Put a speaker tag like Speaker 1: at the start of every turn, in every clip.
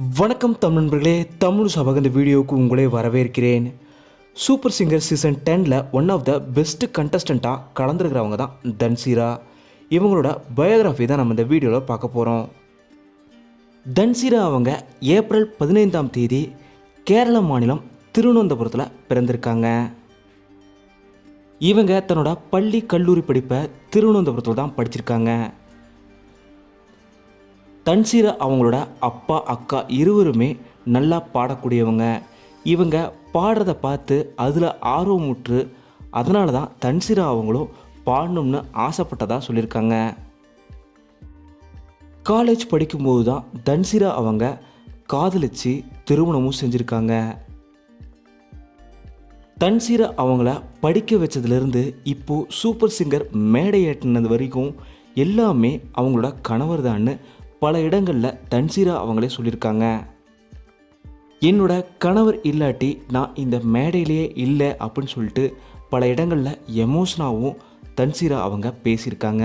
Speaker 1: வணக்கம் தமிழ் நண்பர்களே தமிழ் சபக இந்த வீடியோவுக்கு உங்களே வரவேற்கிறேன். சூப்பர் சிங்கர் சீசன் டெனில் ஒன் ஆஃப் த பெஸ்ட் கண்டஸ்டண்ட்டாக கலந்துருக்கிறவங்க தான் தன்சீரா. இவங்களோட பயோகிராஃபி தான் நம்ம இந்த வீடியோவில் பார்க்க போகிறோம் தன்சீரா அவங்க ஏப்ரல் பதினைந்தாம் தேதி கேரள மாநிலம் திருவனந்தபுரத்தில் பிறந்திருக்காங்க. இவங்க தன்னோட பள்ளி கல்லூரி படிப்பை திருவனந்தபுரத்தில் தான் படிச்சிருக்காங்க. தன்சீரா அவங்களோட அப்பா அக்கா இருவருமே நல்லா பாடக்கூடியவங்க. இவங்க பாடுறத பார்த்து அதில் ஆர்வமுற்று அதனால தான் தன்சீரா அவங்களும் பாடணும்னு ஆசைப்பட்டதா சொல்லியிருக்காங்க. காலேஜ் படிக்கும்போது தான் தன்சீரா அவங்க காதலிச்சு திருமணமும் செஞ்சுருக்காங்க. தன்சீரா அவங்கள படிக்க வச்சதுலேருந்து இப்போது சூப்பர் சிங்கர் மேடை ஏற்றினது வரைக்கும் எல்லாமே அவங்களோட கணவர் தான்னு பல இடங்களில் தன்சீரா அவங்களே சொல்லியிருக்காங்க. என்னோட கணவர் இல்லாட்டி நான் இந்த மேடையிலேயே இல்லை அப்படின்னு சொல்லிட்டு பல இடங்களில் எமோஷனாகவும் தன்சீரா அவங்க பேசியிருக்காங்க.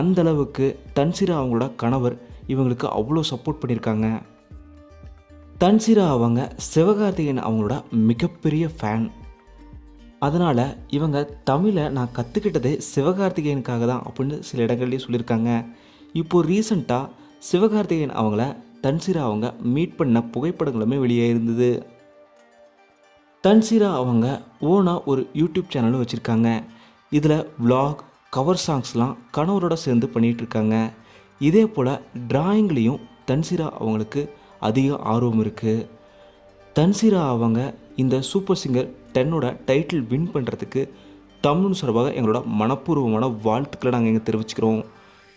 Speaker 1: அந்த அளவுக்கு தன்சீரா அவங்களோட கணவர் இவங்களுக்கு அவ்வளோ சப்போர்ட் பண்ணியிருக்காங்க. தன்சீரா அவங்க சிவகார்த்திகேயன் அவங்களோட மிகப்பெரிய ஃபேன் அதனால் இவங்க தமிழை நான் கற்றுக்கிட்டதே சிவகார்த்திகேயனுக்காக தான் அப்படின்னு சில இடங்கள்லேயே சொல்லியிருக்காங்க. இப்போது ரீசண்டாக சிவகார்த்திகேயன் அவங்கள தன்சிரா அவங்க மீட் பண்ண புகைப்படங்களுமே வெளியே இருந்தது. தன்சிரா அவங்க ஓனாக ஒரு யூடியூப் சேனலும் வச்சுருக்காங்க. இதில் விலாக் கவர் சாங்ஸ்லாம் கணவரோட சேர்ந்து பண்ணிகிட்ருக்காங்க இதே போல் டிராயிங்லேயும் தன்சிரா அவங்களுக்கு அதிக ஆர்வம் இருக்குது தன்சிரா அவங்க இந்த சூப்பர் சிங்கர் டென்னோட டைட்டில் வின் பண்ணுறதுக்கு தமிழ் சார்பாக எங்களோட மனப்பூர்வமான வாழ்த்துக்களை நாங்கள் இங்கே தெரிவிச்சுக்கிறோம்.